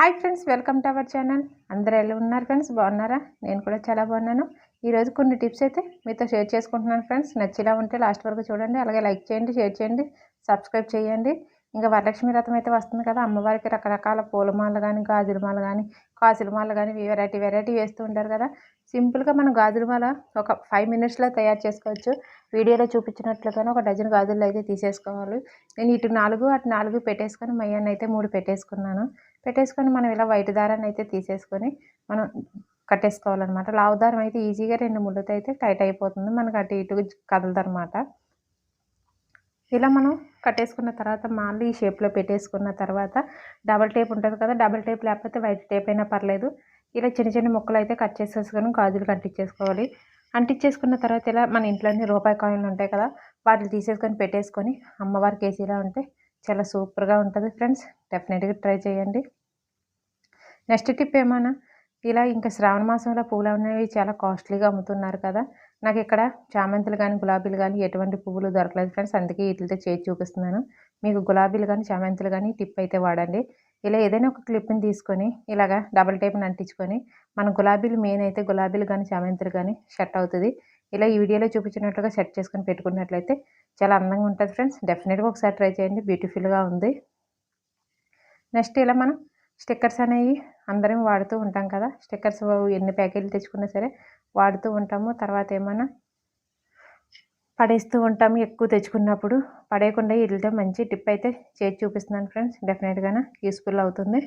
Hi friends welcome to our channel అందరూ ఎలా ఉన్నారు ఫ్రెండ్స్ బాగున్నారా? నేను కూడా చాలా బాగున్నాను. ఈరోజు కొన్ని టిప్స్ అయితే మీతో షేర్ చేసుకుంటున్నాను ఫ్రెండ్స్ నచ్చిలా ఉంటే లాస్ట్ వరకు చూడండి. అలాగే లైక్ చేయండి షేర్ చేయండి సబ్స్క్రైబ్ చేయండి. ఇంకా వరలక్ష్మి రథం అయితే వస్తుంది కదా. అమ్మవారికి రకరకాల పూలమాల కానీ గాజుల మాల కానీ కాసులమాలు కానీ వెరైటీ వెరైటీ వేస్తూ ఉంటారు కదా. సింపుల్గా మనం గాజులమాల ఒక ఫైవ్ మినిట్స్లో తయారు చేసుకోవచ్చు. వీడియోలో చూపించినట్లుగానే ఒక డజన్ గాజులు అయితే తీసేసుకోవాలి. నేను ఇటు నాలుగు అటు నాలుగు పెట్టేసుకొని మయ్యాన్ని అయితే మూడు పెట్టేసుకున్నాను. పెట్టేసుకొని మనం ఇలా వైట్ దారాన్ని అయితే తీసేసుకొని మనం కట్టేసుకోవాలన్నమాట. లావు దారం అయితే ఈజీగా రెండు ముళ్ళతో అయితే టైట్ అయిపోతుంది. మనకు అటు ఇటు కదలదనమాట ఇలా మనం కట్టేసుకున్న తర్వాత మళ్ళీ ఈ షేప్లో పెట్టేసుకున్న తర్వాత డబల్ టేప్ ఉంటుంది కదా డబల్ టేప్ లేకపోతే వైట్ టేప్ అయినా పర్లేదు. ఇలా చిన్న చిన్న ముక్కలు అయితే కట్ చేసేసుకొని గాజులు అంటించేసుకోవాలి అంటించేసుకున్న తర్వాత ఇలా మన ఇంట్లోని రూపాయి కాయిన్లు ఉంటాయి కదా వాటిని తీసేసుకొని పెట్టేసుకొని అమ్మవారికి వేసేలా ఉంటే చాలా సూపర్గా ఉంటుంది. ఫ్రెండ్స్ డెఫినెట్గా ట్రై చేయండి. నెక్స్ట్ టిప్ ఏమైనా ఇలా ఇంకా శ్రావణ మాసంలో పూలు అనేవి చాలా కాస్ట్లీగా అమ్ముతున్నారు కదా. నాకు ఇక్కడ చామంతులు కానీ గులాబీలు కానీ ఎటువంటి పువ్వులు దొరకలేదు ఫ్రెండ్స్. అందుకే వీటితో చేసి చూపిస్తున్నాను. మీకు గులాబీలు కానీ చామంతులు కానీ టిప్ అయితే వాడండి. ఇలా ఏదైనా ఒక క్లిప్ని తీసుకొని ఇలాగా డబల్ టైప్ని అంటించుకొని మన గులాబీలు మెయిన్ అయితే గులాబీలు కానీ చామంతులు కానీ సెట్ అవుతుంది. ఇలా ఈ వీడియోలో చూపించినట్లుగా సెట్ చేసుకొని పెట్టుకున్నట్లయితే చాలా అందంగా ఉంటుంది ఫ్రెండ్స్. డెఫినెట్గా ఒకసారి ట్రై చేయండి. బ్యూటిఫుల్గా ఉంది. నెక్స్ట్ ఇలా మనం స్టిక్కర్స్ అనేవి అందరం వాడుతూ ఉంటాం కదా. స్టిక్కర్స్ ఎన్ని ప్యాకెట్లు తెచ్చుకున్నా సరే వాడుతూ ఉంటాము. తర్వాత ఏమైనా పడేస్తూ ఉంటాము ఎక్కువ తెచ్చుకున్నప్పుడు. పడేయకుండా వీటితో మంచి టిప్ అయితే చేసి చూపిస్తున్నాను ఫ్రెండ్స్. డెఫినెట్గా యూస్ఫుల్ అవుతుంది.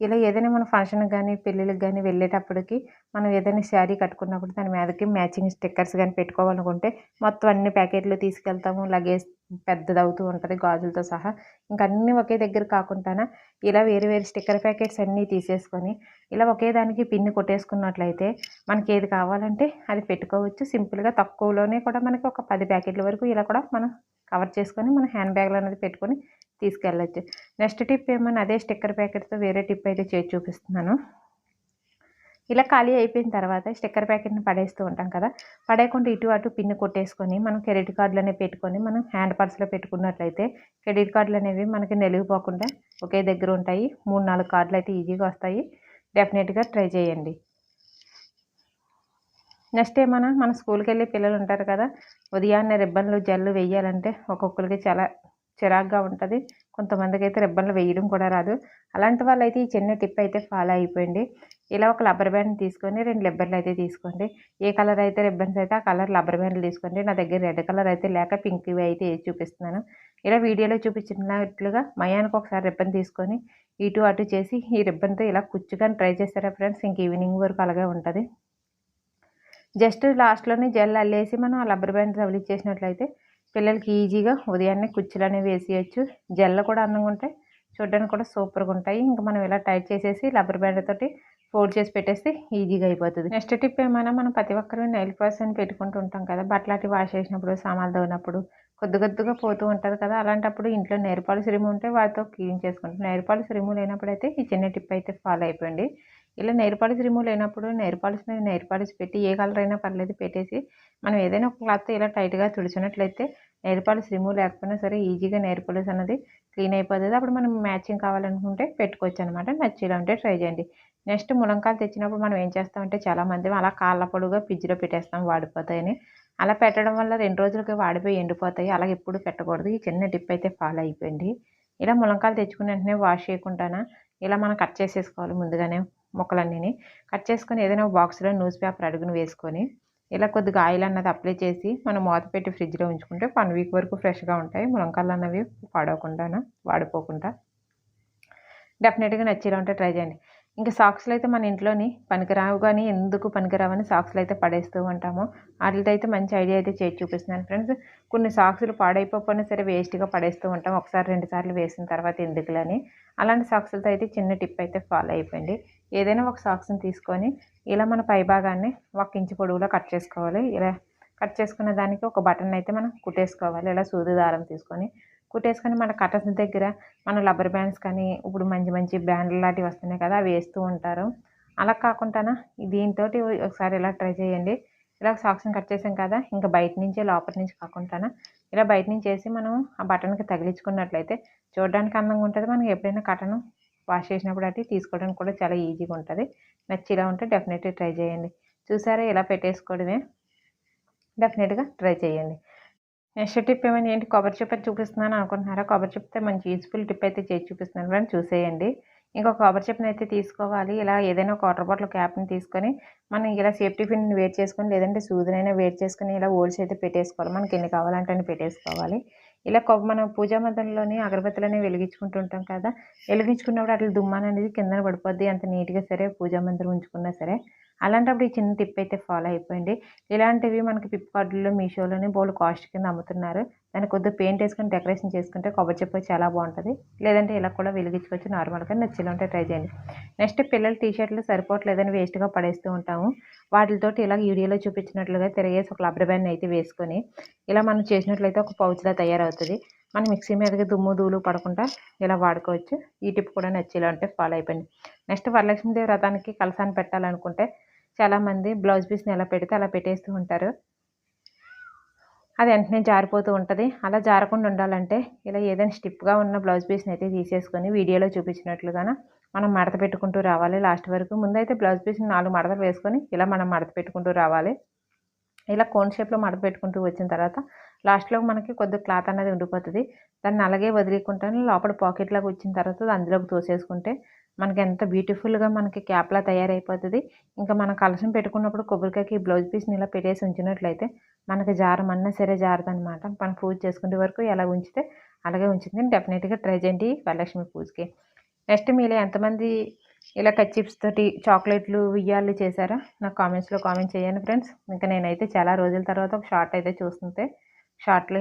ఇలా ఏదైనా మన ఫంక్షన్కి కానీ పెళ్ళిళ్ళకి కానీ వెళ్ళేటప్పటికి మనం ఏదైనా శారీ కట్టుకున్నప్పుడు దాని మీదకి మ్యాచింగ్ స్టిక్కర్స్ కానీ పెట్టుకోవాలనుకుంటే మొత్తం అన్ని ప్యాకెట్లు తీసుకెళ్తాము. లగేజ్ పెద్దది అవుతూ ఉంటుంది గాజులతో సహా. ఇంకా అన్నీ ఒకే దగ్గర కాకుండా ఇలా వేరు వేరు స్టిక్కర్ ప్యాకెట్స్ అన్నీ తీసేసుకొని ఇలా ఒకే దానికి పిన్ని కొట్టేసుకున్నట్లయితే మనకి ఏది కావాలంటే అది పెట్టుకోవచ్చు. సింపుల్గా తక్కువలోనే కూడా మనకి ఒక పది ప్యాకెట్ల వరకు ఇలా కూడా మనం కవర్ చేసుకొని మన హ్యాండ్ బ్యాగ్లో అనేది పెట్టుకొని తీసుకెళ్ళచ్చు. నెక్స్ట్ టిప్ ఏమన్నా అదే స్టిక్కర్ ప్యాకెట్తో వేరే టిప్ అయితే చేసి చూపిస్తున్నాను. ఇలా ఖాళీ అయిపోయిన తర్వాత స్టిక్కర్ ప్యాకెట్ని పడేస్తూ ఉంటాం కదా పడేయకుండా ఇటు అటు పిన్ కొట్టేసుకొని మనం క్రెడిట్ కార్డులు అనేవి పెట్టుకొని మనం హ్యాండ్ పర్స్లో పెట్టుకున్నట్లయితే క్రెడిట్ కార్డులు అనేవి మనకి నిలిగిపోకుండా ఒకే దగ్గర ఉంటాయి. మూడు నాలుగు కార్డులు అయితే ఈజీగా వస్తాయి. డెఫినెట్గా ట్రై చేయండి. నెక్స్ట్ ఏమన్నా? మన స్కూల్కి వెళ్ళే పిల్లలు ఉంటారు కదా ఉదయాన్నే రిబ్బన్లు జల్లు వేయాలంటే ఒక్కొక్కరికి చాలా చిరాగ్గా ఉంటుంది. కొంతమందికి అయితే రిబ్బన్లు వేయడం కూడా రాదు. అలాంటి వాళ్ళు అయితే ఈ చిన్న టిప్ అయితే ఫాలో అయిపోయింది ఇలా ఒక రబ్బర్ బ్యాండ్ తీసుకొని రెండు రిబ్బన్లు అయితే తీసుకోండి. ఏ కలర్ అయితే రిబ్బన్స్ అయితే ఆ కలర్ రబ్బర్ బ్యాండ్లు తీసుకోండి. నా దగ్గర రెడ్ కలర్ అయితే లేక పింక్ ఇవి అయితే వేసి చూపిస్తున్నాను. ఇలా వీడియోలో చూపించినట్లుగా మయానికి ఒకసారి రిబ్బన్ తీసుకొని ఇటు అటు చేసి ఈ రిబ్బన్తో ఇలా కుచ్చుకొని ట్రై చేస్తారా ఫ్రెండ్స్? ఇంక ఈవినింగ్ వరకు అలాగే ఉంటుంది. జస్ట్ లాస్ట్లోనే జెల్ అల్లేసి మనం ఆ రబ్బర్ బ్యాండ్ తగిలిచ్చేసినట్లయితే పిల్లలకి ఈజీగా ఉదయాన్నే కుర్చీలు అనేవి వేసేయచ్చు. జెల్లు కూడా అందంగా ఉంటాయి. చూడడానికి కూడా సూపర్గా ఉంటాయి. ఇంకా మనం ఇలా టైట్ చేసేసి రబ్బర్ బ్యాండ్ తోటి ఫోల్డ్ చేసి పెట్టేస్తే ఈజీగా అయిపోతుంది. నెక్స్ట్ టిప్ ఏమైనా మనం ప్రతి ఒక్కరు నైల్ పాస్ అని పెట్టుకుంటూ ఉంటాం కదా బట్టలాంటి వాష్ చేసినప్పుడు సామాన్లు తవ్వినప్పుడు కొద్ది కొద్దిగా పోతూ ఉంటుంది కదా అలాంటప్పుడు ఇంట్లో నేర్పాలు సిరిము ఉంటే వాటితో క్లీన్ చేసుకుంటాం. నేర్పాలు సిరిము లేనప్పుడు అయితే ఈ చిన్న టిప్ అయితే ఫాలో అయిపోయింది ఇలా నెయిర్ పాలిష్ రిమూవ్ లేనప్పుడు నెయిర్ పాలిష్ మీద నెయిర్ పాలిష్ పెట్టి ఏ కలర్ అయినా పర్లేదు పెట్టేసి మనం ఏదైనా ఒక క్లాత్ ఇలా టైట్గా తుడిచినట్లయితే నెయిర్ పాలిష్ రిమూవ్ లేకపోయినా సరే ఈజీగా నెయిర్ పాలిష్ అనేది క్లీన్ అయిపోతుంది. అప్పుడు మనం మ్యాచింగ్ కావాలనుకుంటే పెట్టుకోవచ్చు అనమాట నచ్చేలా ఉంటే ట్రై చేయండి. నెక్స్ట్ ములంకాయలు తెచ్చినప్పుడు మనం ఏం చేస్తామంటే చాలామంది అలా కాళ్ళ పొడుగా ఫ్రిడ్జ్లో పెట్టేస్తాం వాడిపోతాయని. అలా పెట్టడం వల్ల రెండు రోజులకి వాడిపోయి ఎండిపోతాయి. అలాగే ఎప్పుడు పెట్టకూడదు. ఈ చిన్న టిప్ అయితే ఫాలో అయిపోయింది. ఇలా ములంకాయలు తెచ్చుకుని వెంటనే వాష్ చేయకుండా ఇలా మనం కట్ చేసేసుకోవాలి ముందుగానే. ముక్కలన్నీ కట్ చేసుకొని ఏదైనా బాక్స్లో న్యూస్ పేపర్ అడుగును వేసుకొని ఇలా కొద్దిగా ఆయిల్ అన్నది అప్లై చేసి మనం మూత పెట్టి ఫ్రిడ్జ్లో ఉంచుకుంటే వన్ వీక్ వరకు ఫ్రెష్గా ఉంటాయి. ములంకాయలు అన్నవి పాడవకుండా వాడిపోకుండా. డెఫినెట్గా నచ్చేలా ఉంటే ట్రై చేయండి. ఇంకా సాక్స్లు అయితే మన ఇంట్లోని పనికిరావు కానీ ఎందుకు పనికిరావని సాక్స్లు అయితే పడేస్తూ ఉంటాము. వాటితో అయితే మంచి ఐడియా అయితే చేసి చూపిస్తున్నాను ఫ్రెండ్స్. కొన్ని సాక్స్లు పాడైపోయినా సరే వేస్ట్గా పడేస్తూ ఉంటాం. ఒకసారి రెండు సార్లు వేసిన తర్వాత ఎందుకులని. అలాంటి సాక్స్లతో అయితే చిన్న టిప్ అయితే ఫాలో అయిపోయింది ఏదైనా ఒక సాక్స్ని తీసుకొని ఇలా మన పై భాగాన్ని ఒక ఇంచు పొడవులో కట్ చేసుకోవాలి. ఇలా కట్ చేసుకున్న దానికి ఒక బటన్ అయితే మనం కుట్టేసుకోవాలి. ఇలా సూది దారం తీసుకొని కుట్టేసుకొని మన కటన్స్ దగ్గర మన రబ్బర్ బ్యాండ్స్ కానీ ఇప్పుడు మంచి మంచి బ్యాండ్లు లాంటివి వస్తున్నాయి కదా అవి వేస్తూ ఉంటారు. అలా కాకుండా దీంతో ఒకసారి ఇలా ట్రై చేయండి. ఇలా సాక్స్ని కట్ చేసాం కదా ఇంకా బయట నుంచి లోపల నుంచి కాకుండా ఇలా బయట నుంచి వేసి మనం ఆ బటన్కి తగిలించుకున్నట్లయితే చూడడానికి అందంగా ఉంటుంది. మనకి ఎప్పుడైనా కటను వాష్ చేసినప్పుడు అటు తీసుకోవడానికి కూడా చాలా ఈజీగా ఉంటుంది. నచ్చి ఇలా ఉంటే డెఫినెట్గా ట్రై చేయండి. చూసారా ఇలా పెట్టేసుకోవడమే. డెఫినెట్గా ట్రై చేయండి. నెక్స్ట్ టిప్ ఏమైనా ఏంటి? కొబ్బరి చిప్ చూపిస్తున్నాను అనుకుంటున్నారా? కొబ్బరి చిప్తే మంచి యూజ్ఫుల్ టిప్ అయితే చేసి చూపిస్తున్నాను ఫ్రెండ్ చూసేయండి. ఇంకొక కొబ్బరి చిప్ని అయితే తీసుకోవాలి. ఇలా ఏదైనా ఒక వాటర్ బాటిల్ క్యాప్ని తీసుకొని మనం ఇలా సేఫ్టీ పిన్ వేట్ చేసుకొని లేదంటే సూదునైనా వేట్ చేసుకొని ఇలా ఓల్డ్స్ అయితే పెట్టేసుకోవాలి. మనకి ఎన్ని కావాలంటే అన్ని పెట్టేసుకోవాలి. ఇలా కొ మనం పూజా మందిరంలోని అగరబత్తులని వెలిగించుకుంటూ ఉంటాం కదా? వెలిగించుకున్నప్పుడు అట్లా దుమ్మాన్ అనేది కిందన పడిపోద్ది. అంత నీట్గా సరే పూజా మందిరం ఉంచుకున్నా సరే. అలాంటప్పుడు ఈ చిన్న టిప్ అయితే ఫాలో అయిపోయింది. ఇలాంటివి మనకి ఫ్లిప్కార్ట్లో మీషోలోని బోల్ కాస్ట్ కింద అమ్ముతున్నారు. దాన్ని కొద్దిగా పెయింట్ వేసుకొని డెకరేషన్ చేసుకుంటే కొబ్బరి చెప్పు చాలా బాగుంటుంది. లేదంటే ఇలా కూడా వెలిగించుకోవచ్చు నార్మల్గా నచ్చిలో ఉంటే ట్రై చేయండి. నెక్స్ట్ పిల్లల టీషర్ట్లు సరిపోవట్లేదని వేస్ట్గా పడేస్తూ ఉంటాము. వాటితో ఇలా వీడియోలో చూపించినట్లుగా తిరిగేసి ఒక లబ్బర్ బ్యాండ్ అయితే వేసుకొని ఇలా మనం చేసినట్లయితే ఒక పౌచ్లా తయారవుతుంది. మనం మిక్సీ మీదకి దుమ్ము దూలు పడకుండా ఇలా వాడుకోవచ్చు. ఈ టిప్ కూడా నచ్చేలా ఉంటే ఫాలో అయిపోయింది. నెక్స్ట్ వరలక్ష్మీదేవి వ్రతానికి కలసాన్ని పెట్టాలనుకుంటే చాలామంది బ్లౌజ్ పీస్ని ఎలా పెడితే అలా పెట్టేస్తూ ఉంటారు. అది వెంటనే జారిపోతూ ఉంటుంది. అలా జారకుండా ఉండాలంటే ఇలా ఏదైనా స్టిప్గా ఉన్న బ్లౌజ్ పీస్ని అయితే తీసేసుకొని వీడియోలో చూపించినట్లుగా మనం మడత పెట్టుకుంటూ రావాలి లాస్ట్ వరకు. ముందైతే బ్లౌజ్ పీస్ని నాలుగు మడతలు వేసుకొని ఇలా మనం మడత పెట్టుకుంటూ రావాలి. ఇలా కోన్ షేప్లో మడత పెట్టుకుంటూ వచ్చిన తర్వాత లాస్ట్లో మనకి కొద్ది క్లాత్ అనేది ఉండిపోతుంది. దాన్ని అలాగే వదిలేకుంటాను లోపల పాకెట్లోకి వచ్చిన తర్వాత అందులోకి తోసేసుకుంటే మనకి ఎంత బ్యూటిఫుల్గా మనకి క్యాప్లా తయారైపోతుంది. ఇంకా మనం కలసం పెట్టుకున్నప్పుడు కొబ్బరికాయకి బ్లౌజ్ పీస్ని ఇలా పెట్టేసి ఉంచినట్లయితే మనకి జారమన్నా సరే జారదనమాట మనం పూజ చేసుకునే వరకు ఎలా ఉంచితే అలాగే ఉంచింది డెఫినెట్గా ట్రై చేయండి వరలక్ష్మి పూజకి. నెక్స్ట్ మీలో ఎంతమంది ఇలా కచ్చిప్స్ తోటి చాక్లెట్లు ఉయ్యాలు చేశారా? నాకు కామెంట్స్లో కామెంట్ చేయండి ఫ్రెండ్స్ ఇంకా నేనైతే చాలా రోజుల తర్వాత ఒక షార్ట్ అయితే చూస్తుంటే షార్ట్లో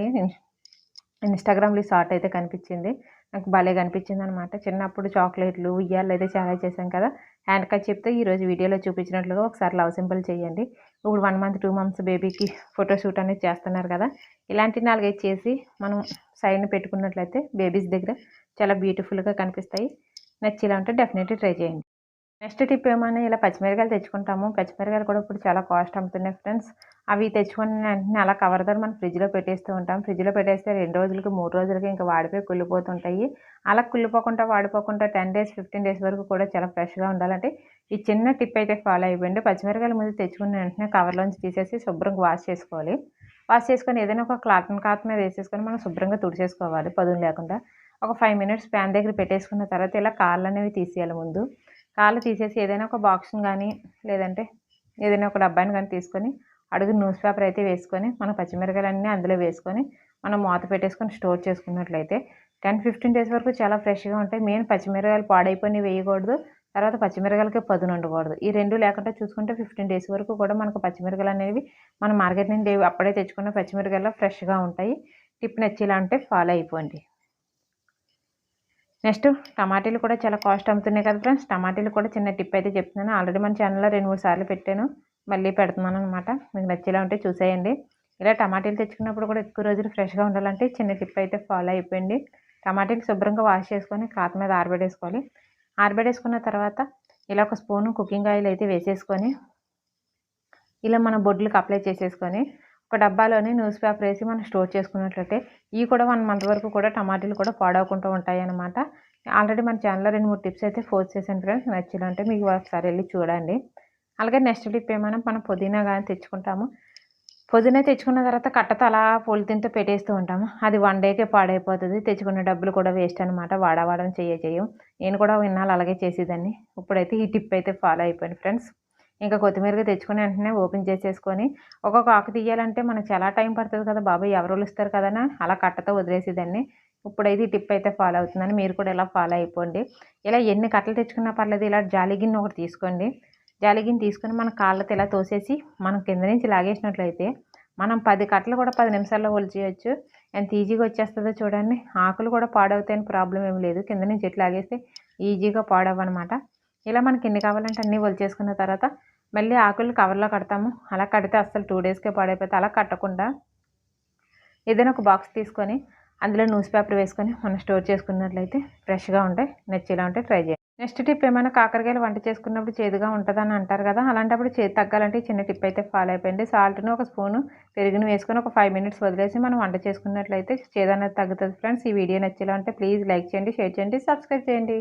ఇన్స్టాగ్రామ్లో షార్ట్ అయితే కనిపించింది. నాకు భలే కనిపించింది అనమాట చిన్నప్పుడు చాక్లెట్లు ఉయ్యాలు అయితే చాలా చేశాం కదా. హ్యాండ్ కట్ చెప్తే ఈరోజు వీడియోలో చూపించినట్లుగా ఒకసారి లవ్ సింపుల్ చేయండి. ఇప్పుడు వన్ మంత్ టూ మంత్స్ బేబీకి ఫోటోషూట్ అనేది చేస్తున్నారు కదా. ఇలాంటి నాలుగైదు చేసి మనం సైడ్ని పెట్టుకున్నట్లయితే బేబీస్ దగ్గర చాలా బ్యూటిఫుల్గా కనిపిస్తాయి. నచ్చేలా ఉంటే డెఫినెట్లీ ట్రై చేయండి. నెక్స్ట్ టిప్ ఏమైనా ఇలా పచ్చిమిరకాయలు తెచ్చుకుంటాము. పచ్చిమిరకాయలు కూడా ఇప్పుడు చాలా కాస్ట్ అమ్ముతున్నాయి ఫ్రెండ్స్ అవి తెచ్చుకుని వెంటనే అలా కవర్ ద్వారా మనం ఫ్రిడ్జ్లో పెట్టేస్తూ ఉంటాం. ఫ్రిడ్జ్లో పెట్టేస్తే రెండు రోజులకి మూడు రోజులకి ఇంకా వాడిపోయి కుళ్ళిపోతుంటాయి. అలా కుళ్ళిపోకుండా వాడిపోకుండా టెన్ డేస్ ఫిఫ్టీన్ డేస్ వరకు కూడా చాలా ఫ్రెష్గా ఉండాలంటే ఈ చిన్న టిప్ అయితే ఫాలో అయిపోయింది పచ్చిమిరకాయలు ముందు తెచ్చుకున్న వెంటనే కవర్లోంచి తీసేసి శుభ్రంగా వాష్ చేసుకోవాలి. వాష్ చేసుకొని ఏదైనా ఒక క్లాత్ క్లాత్ మీద వేసేసుకొని మనం శుభ్రంగా తుడిచేసుకోవాలి. పదును లేకుండా. ఒక ఫైవ్ మినిట్స్ ప్యాన్ దగ్గర పెట్టేసుకున్న తర్వాత ఇలా కాళ్ళు అనేవి తీసేయాలి ముందు. కాళ్ళు తీసేసి ఏదైనా ఒక బాక్స్ని కానీ లేదంటే ఏదైనా ఒక డబ్బాని కానీ తీసుకొని అడుగు న్యూస్ పేపర్ అయితే వేసుకొని మన పచ్చిమిరకాయలన్నీ అందులో వేసుకొని మనం మూత పెట్టేసుకొని స్టోర్ చేసుకున్నట్లయితే టెన్ ఫిఫ్టీన్ డేస్ వరకు చాలా ఫ్రెష్గా ఉంటాయి. మెయిన్ పచ్చిమిరకాయలు పాడైపోయి వేయకూడదు. తర్వాత పచ్చిమిరకాయలకి పదును ఉండకూడదు. ఈ రెండు లేకుండా చూసుకుంటే ఫిఫ్టీన్ డేస్ వరకు కూడా మనకు పచ్చిమిరకాయలు అనేవి మన మార్కెట్ నుండి అప్పుడే తెచ్చుకున్న పచ్చిమిరకాయలు ఫ్రెష్గా ఉంటాయి. టిప్ నచ్చేలా అంటే ఫాలో అయిపోండి. నెక్స్ట్ టమాటీలు కూడా చాలా కాస్ట్ అమ్ముతున్నాయి కదా ఫ్రెండ్స్. టమాటీలు కూడా చిన్న టిప్ అయితే చెప్తున్నాను. ఆల్రెడీ మన ఛానల్లో రెండు మూడు సార్లు పెట్టాను. మళ్ళీ పెడుతున్నాను అనమాట మీకు నచ్చేలా ఉంటే చూసేయండి. ఇలా టమాటీలు తెచ్చుకున్నప్పుడు కూడా ఎక్కువ రోజులు ఫ్రెష్గా ఉండాలంటే చిన్న టిప్ అయితే ఫాలో అయిపోయింది. టమాటీలు శుభ్రంగా వాష్ చేసుకొని క్లాత్ మీద ఆరబెట్టేసుకోవాలి. ఆరబెడేసుకున్న తర్వాత ఇలా ఒక స్పూను కుకింగ్ ఆయిల్ అయితే వేసేసుకొని ఇలా మన బొడ్లకు అప్లై చేసేసుకొని ఒక డబ్బాలోని న్యూస్ పేపర్ వేసి మనం స్టోర్ చేసుకున్నట్లయితే ఇవి కూడా వన్ మంత్ వరకు కూడా టమాటీలు కూడా పాడవకుండా ఉంటాయి అనమాట ఆల్రెడీ మన ఛానల్లో రెండు మూడు టిప్స్ అయితే పోస్ట్ చేశాను ఫ్రెండ్స్ నచ్చిందంటే మీకు ఒకసారి వెళ్ళి చూడండి. అలాగే నెక్స్ట్ టిప్ ఏమైనా మనం పుదీనా కానీ తెచ్చుకుంటాము. పుదీనా తెచ్చుకున్న తర్వాత కట్టతో అలా పొలితింతో పెట్టేస్తూ ఉంటాము. అది వన్ డేకే పాడైపోతుంది. తెచ్చుకున్న డబ్బులు కూడా వేస్ట్ అనమాట వాడవాడడం చేయ చేయం నేను కూడా విన్నాను అలాగే చేసేదాన్ని. ఇప్పుడైతే ఈ టిప్ అయితే ఫాలో అయిపోయింది ఫ్రెండ్స్. ఇంకా కొత్తిమీరగా తెచ్చుకుని వెంటనే ఓపెన్ చేసేసుకొని ఒక్కొక్క ఆకు తీయాలంటే మనకు చాలా టైం పడుతుంది కదా బాబాయ్ ఎవరు ఇస్తారు కదా అలా కట్టతో వదిలేసేదాన్ని ఇప్పుడైతే ఈ టిప్ అయితే ఫాలో అవుతుందని మీరు కూడా ఇలా ఫాలో అయిపోండి. ఇలా ఎన్ని కట్టలు తెచ్చుకున్నా పర్లేదు ఇలా జాలి గిన్నె ఒకటి తీసుకోండి. జాలి గిన్నె తీసుకొని మన కాళ్ళతో ఇలా తోసేసి మనం కింద నుంచి లాగేసినట్లయితే మనం పది కట్టలు కూడా పది నిమిషాల్లో ఒలిచేయచ్చు. ఎంత ఈజీగా వచ్చేస్తుందో చూడండి. ఆకులు కూడా పాడవుతాయని ప్రాబ్లం ఏమి లేదు. కింద నుంచి ఎట్లాగేస్తే ఈజీగా పాడవన్నమాట. ఇలా మనకి ఎన్ని కావాలంటే అన్నీ చేసుకున్న తర్వాత మళ్ళీ ఆకులు కవర్లో కడతాము. అలా కడితే అస్సలు టూ డేస్కే పాడైపోతే అలా కట్టకుండా ఏదైనా ఒక బాక్స్ తీసుకొని అందులో న్యూస్ పేపర్ వేసుకొని మనం స్టోర్ చేసుకున్నట్లయితే ఫ్రెష్గా ఉంటాయి. నచ్చేలా ఉంటే ట్రై చేయండి. నెక్స్ట్ టిప్ ఏమైనా కాకరకాయలు వంట చేసుకున్నప్పుడు చేదుగా ఉంటుందని అంటారు కదా అలాంటప్పుడు చేదు తగ్గాలంటే చిన్న టిప్ అయితే ఫాలో అయిపోయింది. సాల్ట్ను ఒక స్పూను పెరుగును వేసుకొని ఒక ఫైవ్ మినిట్స్ వదిలేసి మనం వంట చేసుకున్నట్లయితే చేదు అనేది తగ్గుతుంది. ఫ్రెండ్స్ ఈ వీడియో నచ్చేలా ఉంటే ప్లీజ్ లైక్ చేయండి షేర్ చేయండి సబ్స్క్రైబ్ చేయండి.